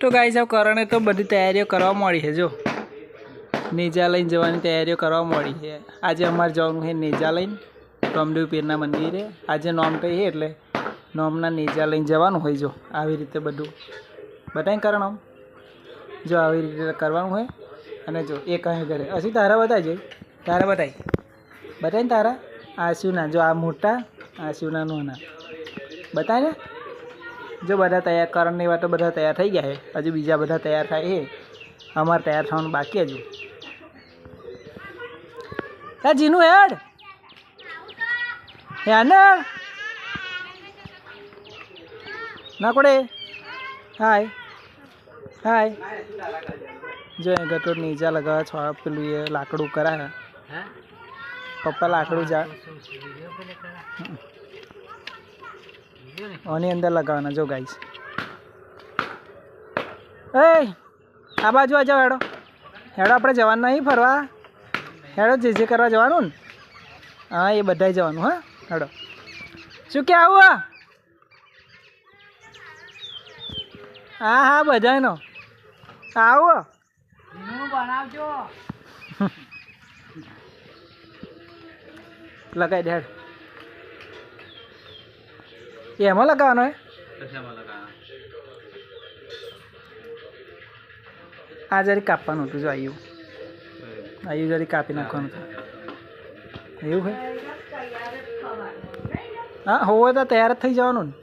તો ગાઈ સાહેબ કરણે તો બધી તૈયારીઓ કરવા મળી છે, જો. નેજા લઈને જવાની તૈયારીઓ કરવા મળી છે. આજે અમારે જવાનું છે નેજા લઈને, રામદેવ પીરના મંદિરે. આજે નોમ તો છે એટલે નોમના નેજા લઈને જવાનું હોય, જો. આવી રીતે બધું. બતાવી કરણ આમ. જો આવી રીતે કરવાનું હોય. અને જો, એ કહે ઘરે હજી તારા બતાવજો તારા બતાવી બતાવીને તારા. આશુના જો આ મોટા આશુના નાના બતાય ને. જો બધા તૈયાર કરણની વાતો બધા તૈયાર થઈ ગયા છે. હજુ બીજા બધા તૈયાર થાય છે. અમારે તૈયાર થવાનું બાકી હજુ. હા જીનું હેડ. હેડ ને ના કોડે. હાય. હાય. જો એ ગટો નીચા લગાવે છોડા પેલું એ લાકડું કરાય પપ્પા લાકડું જા આની અંદર લગાવવાના જો ગાઈસ એ આ બાજુ આ જાઓ હેડો. હેડો આપણે જવાનું નહીં ફરવા. હેડો જે જે કરવા જવાનું ને. હા એ બધાય જવાનું હા. હેડો. શું કે આવું હા? હા બધાનો આવો લગાવી દે હેડ. એમાં લગાવવાનો હે? આ જરી કાપવાનું હતું જો આવ્યું આવ્યું જરી કાપી નાખવાનું હતું. એવું હે? હા, હોવે તો તૈયાર જ થઈ જવાનું ને.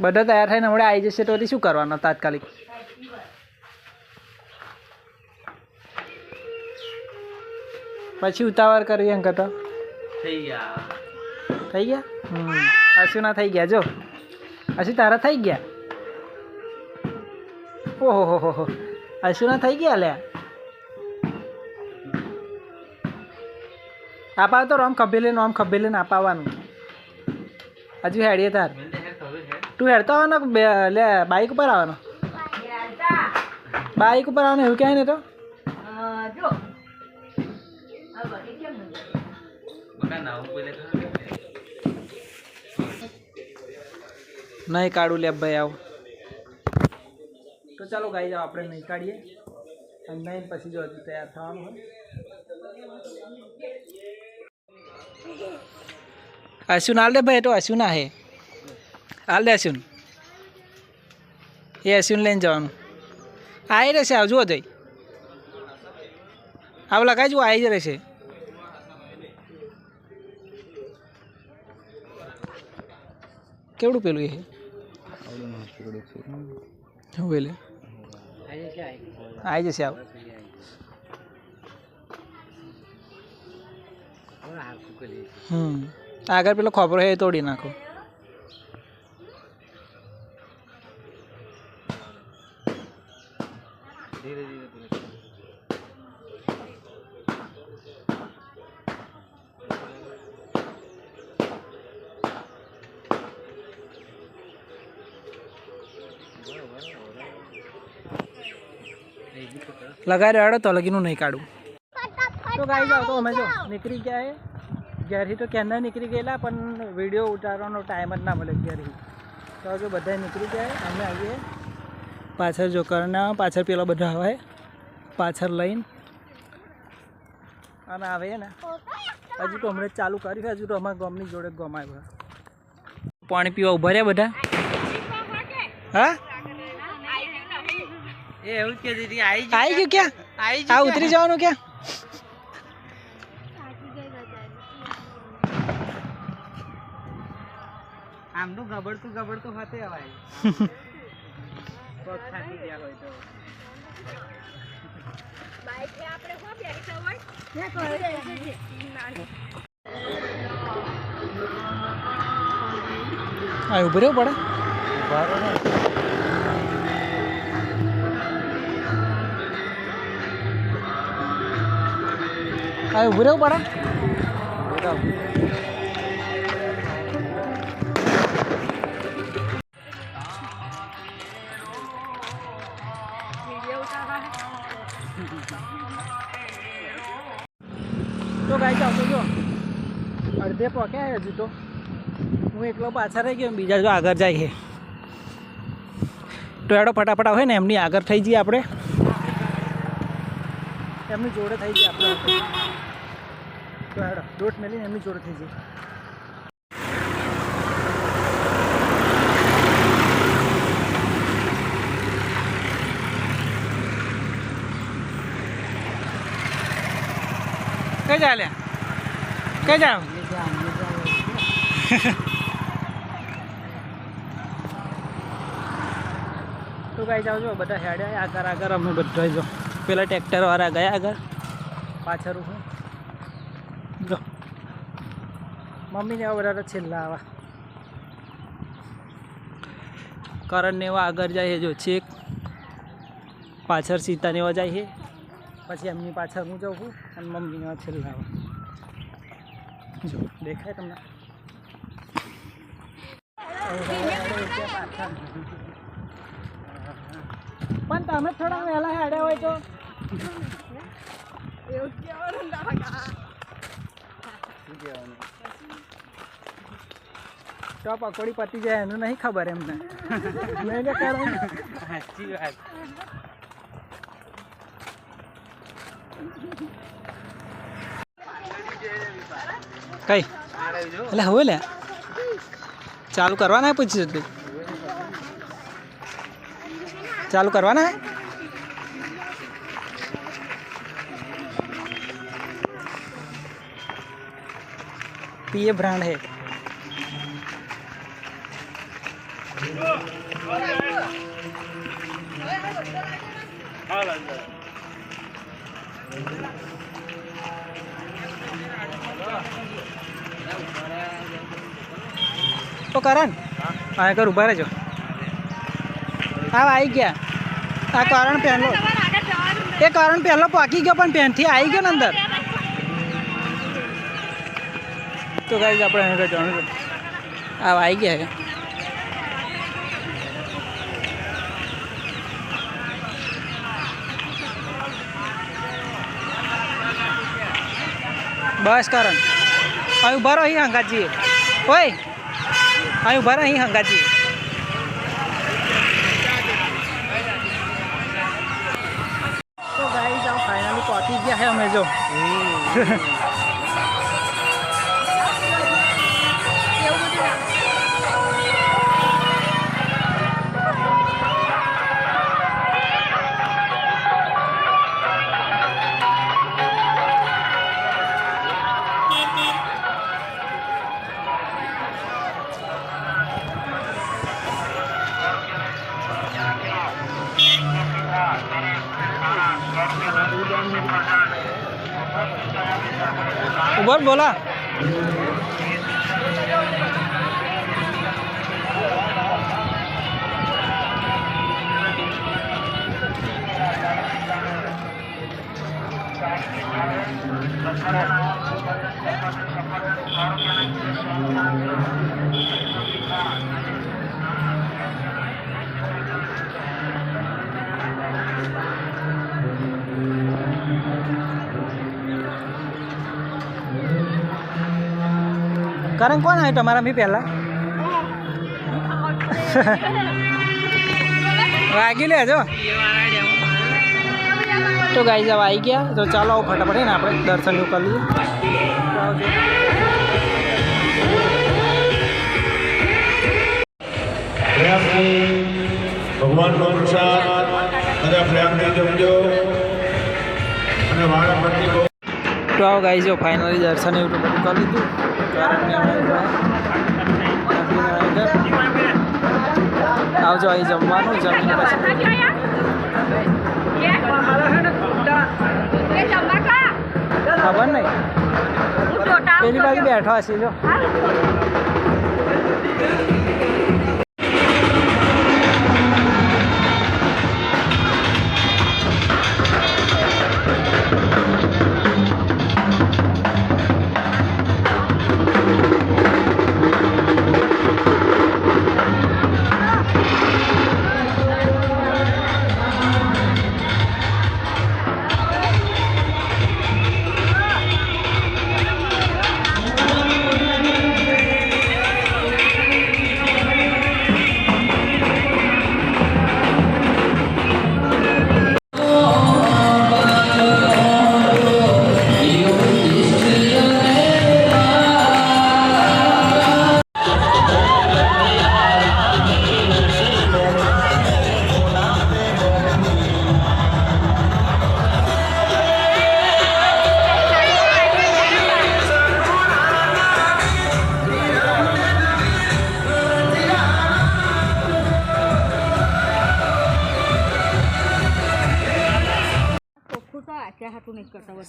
બધા તૈયાર થઈને હમણાં આવી જશે તો શું કરવાનું તાત્કાલિક? પછી ઉતાવળ કરવી એમ કહેતો થઈ ગયા. થઈ ગયા? હમ. અશુના થઈ ગયા જો. અશુ તારા થઈ ગયા? ઓહો હો હો હો. અશુના થઈ ગયા લ્યા? આપાવ તો રોમ ખભે લઈને આમ ખભે લઈને આપાવવાનું હજુ હેડીએ તાર. તું હેડતો આવવાનો લે બાઇક ઉપર આવવાનો? બાઇક ઉપર આવવાનું એવું ક્યાંય ને તો? બકા નહીં કાઢું લે ભાઈ આવું. તો ચાલો ગાઈ જાઓ આપણે નહીં કાઢીએ. અને નહીં પછી જો હજી તૈયાર થવાનું હોય. અશ્વિન હાલ દે ભાઈ એ તો અશ્વિન આ હે. હાલ દે અશ્યુન એ અશ્યુન લઈને જવાનું. આવી રહેશે આવજો જઈ. આવું લગાવી જુઓ આવી જ રહેશે. પેલું એ શું પેલું? આવી જશે આવ. હમ. આગળ પેલો ખોપરો હે તોડી નાખો. ધીરે ધીરે. લગાવી રહ્યો તો લગીનું નહીં કાઢું. તો ગાઈ જાઓ તો અમે જો, નીકળી ગયા એ ઘેરથી તો ક્યારના નીકળી ગયેલા, પણ વીડિયો ઉતારવાનો ટાઈમ જ ના મળે ઘેરથી. તો જો બધા નીકળી ગયા અમે આવીએ. પાછળ જો કરના પાછળ પેલા બધા આવે. પાછળ લઈને. અને આવે ને. હજુ તો હમણાં ચાલુ કર્યું હજુ તો અમારા ગામની જોડે ગમાય પાણી પીવા ઊભા રહ્યા બધા? હા? એવું જ કે દીદી આવી આવી ગયું ક્યાં? આવી આ ઉતરી જવાનું ક્યાં? આમનું ગબડતું ગબડતું હાથે અવાય પગ થાકી ગયા હોય તો. આ ઊભી રહેવું પડે? આ ઊભી રહેવું પડે તો ગાઈ જાવ તો જો. અડધે પહોંચ્યા હજુ તો. હું એકલો પાછળ રહી ગયો બીજા જો આગળ જાય છે. તો ફટાફટા હોય ને, એમની આગળ થઈ જઈએ આપણે. એમની જોડે થઈ જાય આપણે તો હેડો દોટ મેલીને એમની જોડે થઈ જાય કઈ ચાલ્યા કઈ જાવ તો કઈ જાવ છો બધા હેડ્યા આગળ આગળ અમે બધા જો. પેલા ટ્રેક્ટર વાળા ગયા આગળ. પાછળ હું જો. મમ્મીને એવા છેલ્લા આવા. કરણ ને એવા આગળ જાય જો છેક. પાછળ સીતા ને એવા જાય છે. પછી એમની પાછળ હું જાઉં છું અને મમ્મીને એવા છેલ્લા આવા. જો, દેખાય તમને? પણ તમે થોડા વહેલા હેડ્યા હોય તો તો પકોડી પતી જાય એનું નહીં ખબર એમને મેં. સાચી વાત કઈ? એટલે હવે લે. ચાલુ કરવાના પૂછી પછી ચાલુ કરવાના હે પીએ બ્રાન્ડ હે તો કરણ હા કર ઊભા રહેજો હા આવી ગયા આ કારણ પહેલો એ કારણ પહેલો પાકી ગયો પણ પેનથી આવી ગયો ને અંદર તો ગાઈ આપણે અહીં જવાનું આ આવી ગયા છે. બસ કરણ. અહીં ઊભા અહીં હંગાજીએ. ઓય! અહીં ઊભા અહીં હંગાજીએ. તો ગાઈ જાઓ ફાઇનલી પહોંચી ગયા છે અમે જો. ઉભર બોલા કરણ કોણ આવ્યું તમારા મી પહેલાં? વાગી લેજો તો ગાઈ જવા આવી ગયા. તો ચાલો આવો ફટાફટ ને આપણે દર્શન કરી લઈએ. ભગવાનનો પ્રસાદ બધા પ્રેમથી જમજો અને પતિ બહુ તો આવો ગાઈ જો ફાઇનલી દર્શન એવું બધું કરી આગળ આવજો અહીં જમવાનું જમીને પછી. ખબર નહીં? પેલી બાજુ બેઠો હશે જો.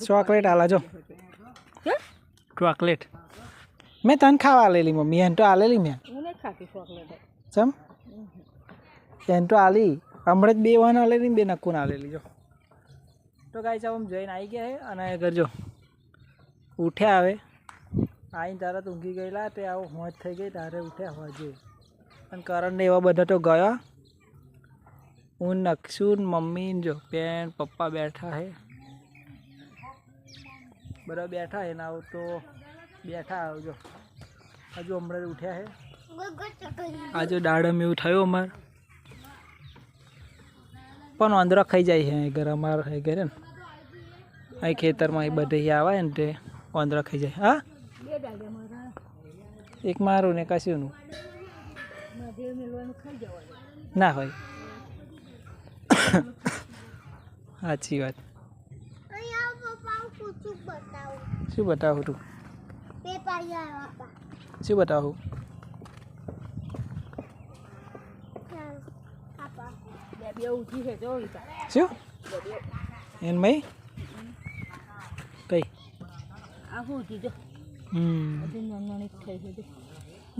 ચોકલેટ આલા જો હે? ચોકલેટ મેં તને ખાવા આલેલી મમ્મી એને તો આલેલી મેં હું નહીં ખાતી ચોકલેટ ચમ એને તો આલી હમણાં જ બે વાન આલેલી ને બે નક્કુન આલેલી જો તો ગાય ચાવ જઈને આવી ગયા છે અને કરજો ઉઠ્યા હવે આવીને તારા ઊંઘી ગયેલા તે આવો હોંચ થઈ ગઈ તારે ઉઠ્યા હોજે અને કરણ ને એવા બધા તો ગયા હું નકશું ને મમ્મી ને જો બેન પપ્પા બેઠા હે બધા બેઠા હે, ના આવું તો બેઠા આવજો. હજુ હમણાં ઉઠ્યા હે. આજે દાડમ એવું થયું અમાર. પણ વાંદરા ખાઈ જાય છે ઘર, અમાર અહીં ઘરે ને. અહીં ખેતરમાં એ બધે આવે ને તે વાંદરા ખાઈ જાય. હા? એક મારું ને કશુંનું ના હોય. સાચી વાત. શું બતાવું? તું? શું બતાવું? શું? એન મય કઈ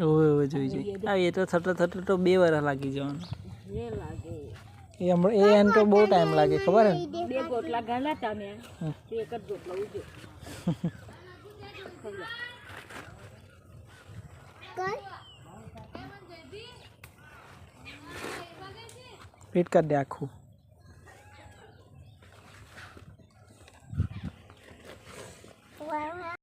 ઓવે જોઈ જોઈ. હા એ તો થતો થતો તો બે વાર લાગી જવાનું. એ લાગે. એ હમણાં એ એને તો બહુ ટાઈમ લાગે ખબર હે? બે ગોટલા ગાલા હતા મેં એક જ ગોટલો ઉજો. ફિટ કરી દે આખું. Wow.